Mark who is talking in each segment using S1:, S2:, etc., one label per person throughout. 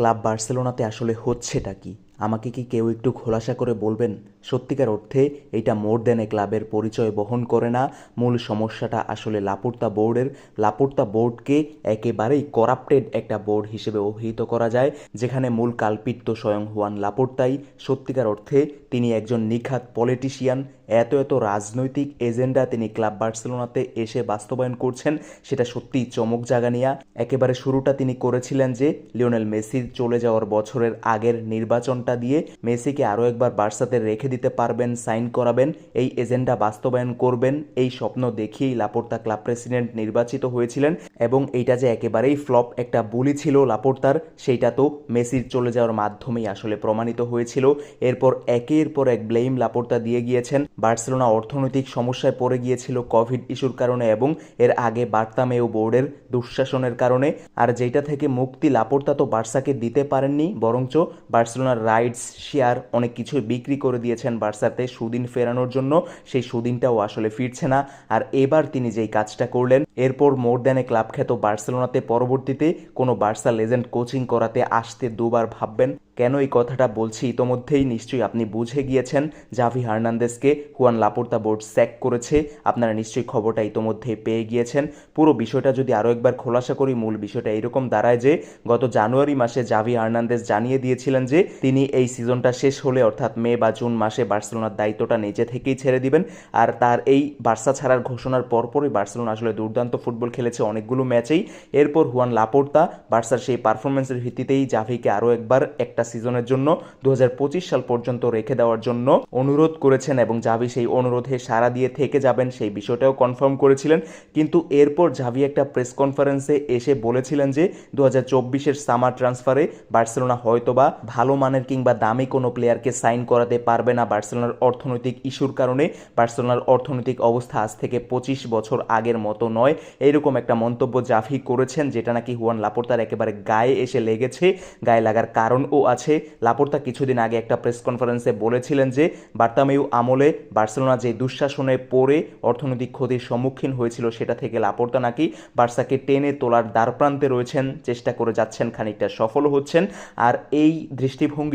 S1: Club বার্সেলোনাতে আসলে হচ্ছেটা কি? আমাকে কি কেউ একটু খোলাসা করে বলবেন? সত্যিকার অর্থে, এটা মোর দেন এ ক্লাবের পরিচয় বহন করে না। মূল সমস্যাটা আসলে লাপুর্তা বোর্ডের। লাপুর্তা বোর্ডকে একেবারেই করাপ্টেড একটা বোর্ড হিসেবে অভিহিত করা যায়, যেখানে মূল কালপিত স্বয়ং হুয়ান লাপুর্তাই। সত্যিকার অর্থে, তিনি একজন নিখাত পলিটিশিয়ান। এত এত রাজনৈতিক এজেন্ডা তিনি ক্লাব বার্সেলোনাতে এসে বাস্তবায়ন করছেন, সেটা সত্যিই চমক জাগানিয়া। একেবারে শুরুটা তিনি করেছিলেন যে, লিওনেল মেসির চলে যাওয়ার বছরের আগের নির্বাচনটা দিয়ে মেসিকে আরও একবার বার্সাতে রেখে দিতে পারবেন, সাইন করাবেন। এই এজেন্ডা বাস্তবায়ন করবেন। এই স্বপ্ন দেখিয়েই লাপোর্তা ক্লাব প্রেসিডেন্ট নির্বাচিত হয়েছিলেন এবং এইটা যে একেবারেই ফ্লপ একটা বুলি ছিল লাপোর্তার, সেইটা তো মেসির চলে যাওয়ার মাধ্যমেই আসলে প্রমাণিত হয়েছিল। এরপর একের পর এক ব্লেম লাপোর্তা দিয়ে গিয়েছেন। বার্সেলোনা অর্থনৈতিক সমস্যায় পড়ে গিয়েছিল কোভিড ইস্যুর কারণে এবং এর আগে বার্তামেও বোর্ডের দুঃশাসনের কারণে। আর যেটা থেকে মুক্তি লাপোর্তা তো বার্সাকে দিতে পারেননি, বরঞ্চ বার্সেলোনার রাইটস শেয়ার অনেক কিছুই বিক্রি করে দিয়েছেন বার্সাতে সুদিন ফেরানোর জন্য। সেই সুদিনটাও আসলে ফিরছে না। আর এবার তিনি যেই কাজটা করলেন, এরপর মোর দ্যানে ক্লাব খ্যাত বার্সেলোনাতে পরবর্তীতে কোনো বার্সা লেজেন্ড কোচিং করাতে আসতে দুবার ভাববেন। কেন এই কথাটা বলছি ইতোমধ্যেই নিশ্চয়ই আপনি বুঝে গিয়েছেন। জাভি হার্নান্দেসকে হুয়ান লাপোর্তা বোর্ড স্যাক করেছে। আপনারা নিশ্চয়ই খবরটা ইতোমধ্যেই পেয়ে গিয়েছেন। পুরো বিষয়টা যদি আরও একবার খোলাসা করি, মূল বিষয়টা এরকম দাঁড়ায় যে, গত জানুয়ারি মাসে জাভি হার্নান্দেস জানিয়ে দিয়েছিলেন যে, তিনি এই সিজনটা শেষ হলে অর্থাৎ মে বা জুন মাসে বার্সেলোনার দায়িত্বটা নিজে থেকেই ছেড়ে দিবেন। আর তার এই বার্সা ছাড়ার ঘোষণার পরপরই বার্সেলোনা আসলে দুর্দান্ত ফুটবল খেলেছে অনেকগুলো ম্যাচেই। এরপর হুয়ান লাপোর্তা বার্সার সেই পারফরমেন্সের ভিত্তিতেই জাভিকে আরও একবার একটা সিজনের জন্য দু হাজার পঁচিশ সাল পর্যন্ত রেখে দেওয়ার জন্য অনুরোধ করেছেন এবং জাভি সেই অনুরোধে সাড়া দিয়ে থেকে যাবেন সেই বিষয়টাও কনফার্ম করেছিলেন। কিন্তু এরপর জাভি একটা প্রেস কনফারেন্সে এসে বলেছিলেন যে দু হাজার সামার ট্রান্সফারে বার্সেলোনা হয়তোবা ভালো মানের কিংবা দামি কোনো প্লেয়ারকে সাইন করাতে পারবে না বার্সেলোনার অর্থনৈতিক ইস্যুর কারণে। বার্সেলোনার অর্থনৈতিক অবস্থা আজ থেকে পঁচিশ বছর আগের মতো নয়। এইরকম একটা মন্তব্য জাফি করেছেন, যেটা নাকি হুয়ান লাপোর্তার একেবারে গায়ে এসে লেগেছে, গায়ে লাগার কারণও আছে। লাপোর্তা কিছুদিন আগে একটা প্রেস কনফারেন্সে বলেছিলেন যে, বার্তামেয়ু আমলে বার্সেলোনা যে দুঃশাসনে পড়ে, অর্থনৈতিক ক্ষতির সম্মুখীন হয়েছিল সেটা থেকে লাপোর্তা নাকি বার্সাকে টেনে তোলার দ্বারপ্রান্তে রয়েছেন। চেষ্টা করে যাচ্ছেন, খানিকটা সফল হচ্ছেন। আর এই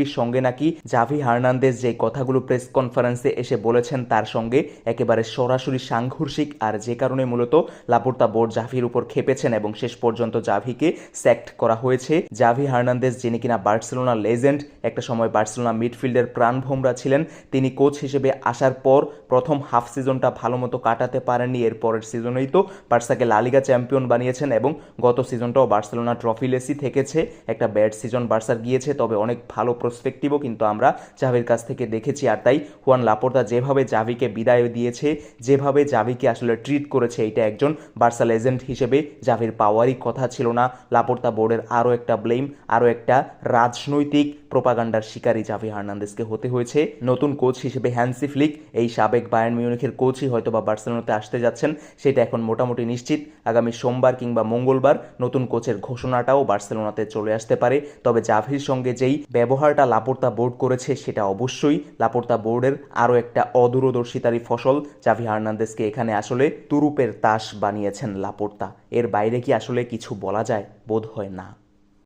S1: দৃষ্টিভঙ্গির সঙ্গে নাকি জাভি হার্নান্দেজ যে কথাগুলো প্রেস কনফারেন্সে এসে বলেছেন তার সঙ্গে একেবারে সরাসরি সাংঘর্ষিক আর যে কারণে মূলত লাপোর্তা বোর্ড জাভির উপর খেপেছেন এবং শেষ পর্যন্ত জাভিকে স্যাক্ট করা হয়েছে। জাভি হার্নান্দেজ, যিনি কিনা বার্সেলোনা লেজেন্ড একটা সময় বার্সেলোনা মিডফিল্ডের প্রাণভোমরা ছিলেন, তিনি কোচ হিসেবে আসার পর প্রথম হাফ সিজনটা ভালো মতো কাটাতে পারেননি। এর পরের সিজনেই তো বার্সাকে লালিগা চ্যাম্পিয়ন বানিয়েছেন এবং গত সিজনটাও বার্সেলোনা ট্রফি লেসি থেকেছে। একটা ব্যাড সিজন বার্সার গিয়েছে, তবে অনেক ভালো প্রসপেক্টিভও কিন্তু আমরা জাভির কাছ থেকে দেখেছি। আর তাই হুয়ান লাপোর্তা যেভাবে জাভিকে বিদায় দিয়েছে, যেভাবে জাভিকে আসলে ট্রিট করেছে, এটা একজন বার্সা লেজেন্ড হিসেবে জাভির পাওয়ারই কথা ছিল না। লাপোর্তা বোর্ডের আরও একটা ব্লেম আরও একটা রাজনৈতিক প্রোপাগান্ডার শিকারী জাভি হার্নান্দেসকে হতে হয়েছে। নতুন কোচ হিসেবে হ্যান্সি ফ্লিক, এই সাবেক বায়ার্ন মিউনিখের কোচই হয়তো বা বার্সেলোনাতে আসতে যাচ্ছেন, সেটা এখন মোটামুটি নিশ্চিত। আগামী সোমবার কিংবা মঙ্গলবার নতুন কোচের ঘোষণাটাও বার্সেলোনাতে চলে আসতে পারে। তবে জাভির সঙ্গে যেই ব্যবহারটা লাপোর্তা বোর্ড করেছে সেটা অবশ্যই। লাপোর্তা বোর্ডের আরও একটা অদূরদর্শিতারই ফসল। জাভি হার্নান্দেসকে এখানে আসলে তুরুপের তাস বানিয়েছেন লাপোর্তা। এর বাইরে কি আসলে কিছু বলা যায়? বোধ হয় না।